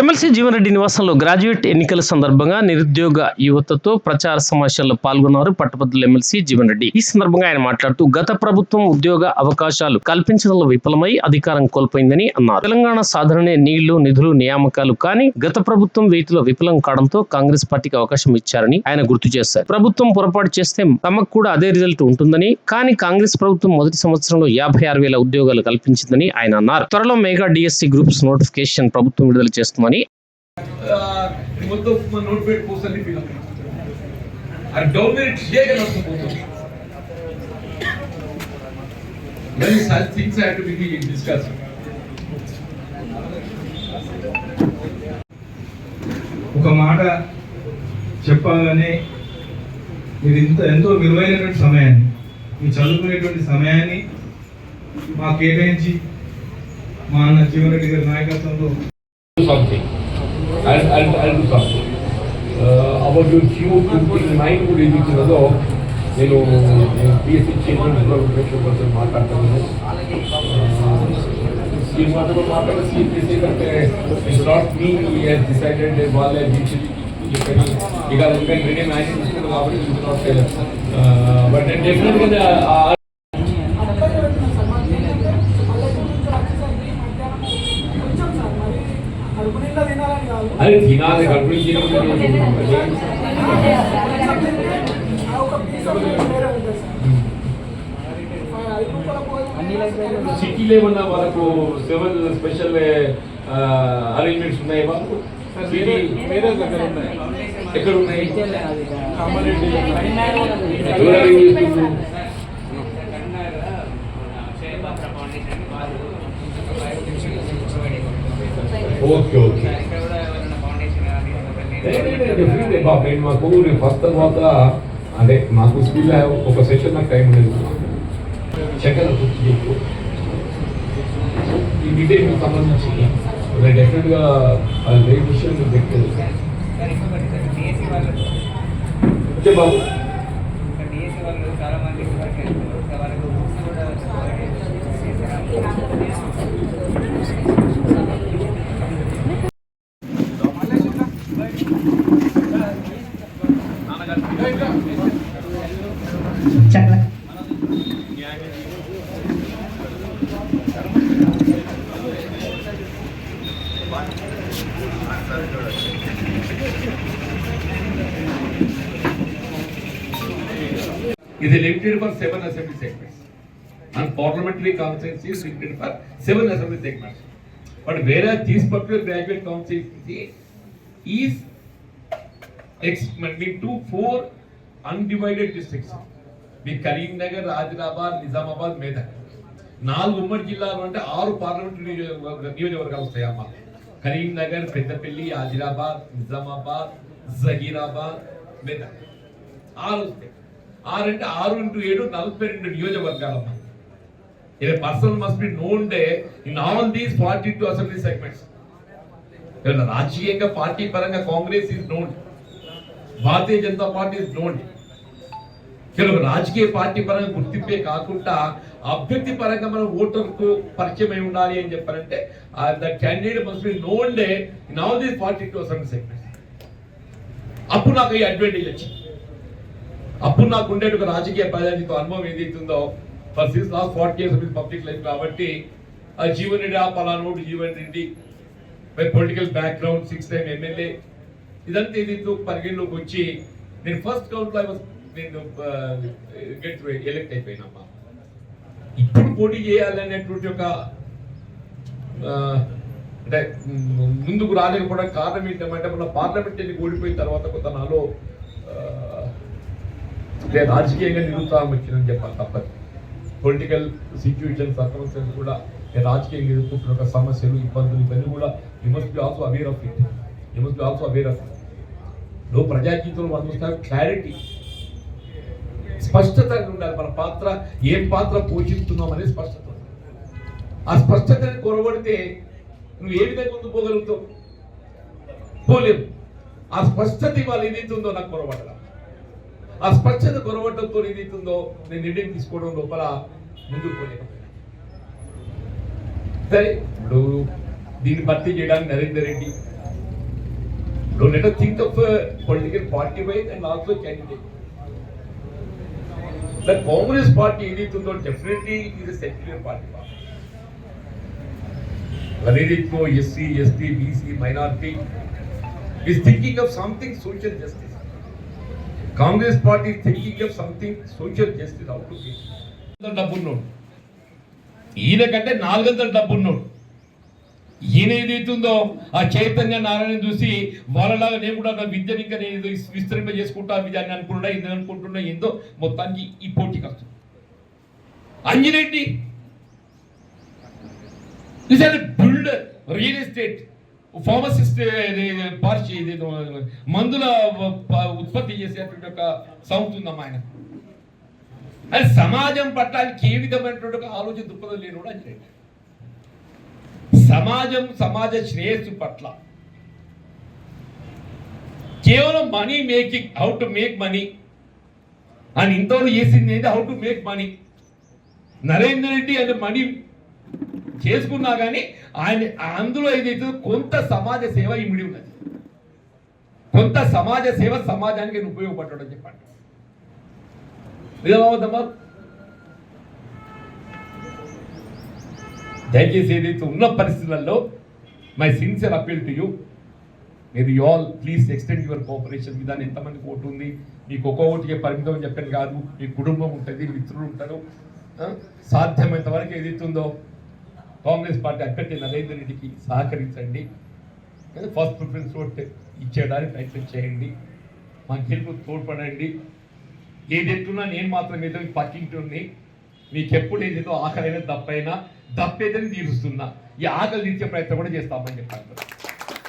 MLC Jeevan Reddy నివాసంలో graduate ఎన్నికల సందర్భంగా నిరుద్యోగ యువతతో ప్రచార సమావేశాల్లో పాల్గొన్నారు పట్టభద్రుల ఎమ్మెల్సీ జీవన్ రెడ్డి. ఈ సందర్భంగా ఆయన మాట్లాడుతూ గత ప్రభుత్వం ఉద్యోగ అవకాశాలు కల్పించడంలో విఫలమై అధికారం కోల్పోయిందని అన్నారు. తెలంగాణ సాధననే నీళ్ళు నిధులు నియామకాలు కానీ గత ప్రభుత్వం వీటిలో విఫలం కావడంతో కాంగ్రెస్ పార్టీకి అవకాశం ఇచ్చారని ఆయన గుర్తు చేశారు. ప్రభుత్వం పొరపాటు చేస్తే తమకు కూడా అదే రిజల్ట్ ఉంటుందని కానీ కాంగ్రెస్ ప్రభుత్వం మొదటి సంవత్సరంలో యాభై ఆరు వేల ఉద్యోగాలు కల్పించిందని ఆయన అన్నారు. త్వరలో మెగా డిఎస్సీ గ్రూప్స్ నోటిఫికేషన్ ప్రభుత్వం విడుదల చేస్తుంది. మొత్తం మన నోట్ పెట్టి పోస్తుంది ఫిల్ అది డౌన్ మీద క్లియర్గా నడుచుకుపోతుంది Many such things have to be discussed. ఒక మాట చెప్పాలని మీరు ఇంత ఎంతో విలువైనటువంటి సమయాన్ని మీ చదువుకునేటువంటి సమయాన్ని మా కేటాయించి మా అన్న జీవన్ రెడ్డి గారి నాయకత్వంలో something. I'll, I'll, I'll do something. Uh, about your few thinking mind కూడా ఏది ఇచ్చినదో నేను పిఎస్సి చైర్మన్ ఇన్ఫర్మేషన్ కోసం మాట్లాడతాను శ్రీనివాసతో మాట్లాడే సిపిఎస్సి కంటే ఇట్స్ నాట్ మీ డిసైడెడ్ వాళ్ళే దీక్ష చెప్పని ఇక ఇంకా నేనే మేనేజ్ చేసుకున్నాను కాబట్టి ఇట్స్ నాట్ బట్ నేను డెఫినెట్గా అరే తినాలి కడుపు సిటీలో ఏమన్నా వాళ్ళకు సెవెన్ స్పెషల్ అరేంజ్మెంట్స్ ఉన్నాయి వాళ్ళకు సిటీ ఎక్కడ ఉన్నాయి ఎవరు arrange చేస్తున్నారు? ఓకే ఓకే డెఫినెట్లీ బాబు నేను మాకు నేను ఫస్ట్ తర్వాత అంటే మాకు స్కూల్లో ఒక సెషన్ నాకు టైం లేదు చక్కగా గుర్తు చెప్పు ఈ డీటెయిల్ సంబంధించి నేను డెఫినెట్గా అది వెరీ విషయం పెట్టలేదు okay Babu is limited for seven assembly segments. And parliamentary constituency is limited for seven assembly segments. But whereas this particular graduate constituency is expanding to four undivided districts. మీ కరీంనగర్ ఆదిలాబాద్ నిజామాబాద్ మేదక్. నాలుగు ఉమ్మడి జిల్లాలు అంటే ఆరు పార్లమెంట్ నియోజకవర్గాలు వస్తాయి అమ్మ. కరీంనగర్ పెద్దపల్లి ఆదిలాబాద్ నిజామాబాద్ జహీరాబాద్ మెదక్. ఆరు వస్తాయి. ఆరు అంటే ఆరు ఇంటూ ఏడు నలభై రెండు నియోజకవర్గాలమ్మ a person must be known there in all these forty two assembly segments రాజకీయంగా పార్టీ పరంగా Congress is known Bharatiya Janata Party is known కేవలం రాజకీయ పార్టీ పరంగా గుర్తింపే కాకుండా అభ్యర్థి పరంగా మనం ఓటర్కు పరిచయం అయి ఉండాలి అని చెప్పారంటే the candidate must be known there now this forty two seven segments అప్పుడు నాకు ఈ అడ్వాంటేజ్ వచ్చింది. అప్పుడు నాకు ఉండే ఒక రాజకీయ ప్రజానితో అనుభవం ఏదైతుందో for since last forty years public life కాబట్టి ఆ జీవన్ రెడ్డి ఆ పలానోడు Jeevan Reddy my political background six time MLA ఇదంతా ఏదైతే పరిగణలోకి వచ్చి నేను ఫస్ట్ కౌంట్లో నేను గెట్ ఎలెక్ట్ అయిపోయినమ్మా ఇప్పుడు పోటీ చేయాలనేటువంటి ఒక అంటే ముందుకు రాలేకపోవడం కారణం ఏంటంటే మన పార్లమెంట్ ఎన్నిక ఓడిపోయిన తర్వాత కొంత నాలో రాజకీయంగా నిరుత్సాహం వచ్చిందని చెప్పాలి తప్పదు. పొలిటికల్ సిచ్యువేషన్ సర్కమ్స్టెన్స్ కూడా నేను రాజకీయంగా ఎదుర్కొంటున్న ఒక సమస్యలు ఇబ్బందులు ఇవన్నీ కూడా you must be also aware of it you must be also aware of ఇట్లో ప్రజా జీవితంలో క్లారిటీ స్పష్టత ఉండాలి. మన పాత్ర ఏం పాత్ర పోషిస్తున్నాం అనేది స్పష్టత. ఆ స్పష్టతని కొరబడితే నువ్వు ఏ విధంగా ముందు పోగలుగుతావు? పోలేవు. ఆ స్పష్టత ఇవాళ ఏదైతుందో నాకు కొరబడాల. ఆ స్పష్టత కొరబడటంతో ఏదైతుందో నేను నిర్ణయం తీసుకోవడం లోపల ముందుకు పోలేకపోయినా సరే ఇప్పుడు దీన్ని భర్తీ చేయడానికి నరేందర్ రెడ్డి. ఇప్పుడు let think of political party wise and also candidate the Congress party ఏదైతుందో డెఫినెట్లీ ఇది secular party అదేదైతే SC ST BC minority is thinking of something social justice. Congress party thinking of something social justice అవుతుంది how to డబ్బు డబ్బున్నోడు ఈయన కంటే వందల డబ్బున్నోడు ఈయన ఏదైతుందో ఆ చైతన్య నారాయణ చూసి వాళ్ళలాగా నేను కూడా నా విద్యని ఇంకా నేను విస్తరింప చేసుకుంటా విద్యాన్ని అనుకుంటున్నా ఇది అనుకుంటున్నా ఏందో మొత్తానికి ఈ పోటీకి వస్తుంది అంజనేటి is builder real estate pharmacist పార్చి మందుల ఉత్పత్తి చేసేటువంటి ఒక సంస్థ ఉందమ్మా ఆయన. అది సమాజం పట్టడానికి ఏ విధమైనటువంటి ఒక ఆలోచన దృక్పథం లేని కూడా అంజనేటి సమాజం సమాజ శ్రేయస్సు పట్ల. కేవలం money making how to make money అని ఇంతవరకు చేసింది ఏంటి? How to make money Narender Reddy అంటే మనీ చేసుకున్నా కానీ ఆయన అందులో ఏదైతే కొంత సమాజ సేవ ఇమిడి ఉన్నది. కొంత సమాజ సేవ సమాజానికి ఆయన ఉపయోగపడడం చెప్పండి. నిజమవుతామా దయచేసి ఏదైతే ఉన్న పరిస్థితులలో my sincere appeal to you మీరు you all please extend your cooperation మీ దాన్ని ఎంతమంది ఓటు ఉంది? మీకు ఒక్కో ఓటుకే పరిమితం అని చెప్పాను కాదు. మీ కుటుంబం ఉంటుంది మిత్రులు ఉంటారు. సాధ్యమైనంత వరకు ఏదైతే ఉందో కాంగ్రెస్ పార్టీ అక్కడికి నరేందర్ రెడ్డికి సహకరించండి. ఫస్ట్ ప్రిఫరెన్స్ ఓట్ ఇచ్చేయడానికి ప్రయత్నం చేయండి. మా గెలుపు తోడ్పడండి. ఏదెట్టున్నా నేను మాత్రం ఏదో పక్కింటుంది మీకు ఎప్పుడు ఏదేదో ఆకలైనా దప్పైనా దప్పేదని తీరుస్తున్నా. ఈ ఆకలి తీర్చే ప్రయత్నం కూడా చేస్తామని చెప్పాను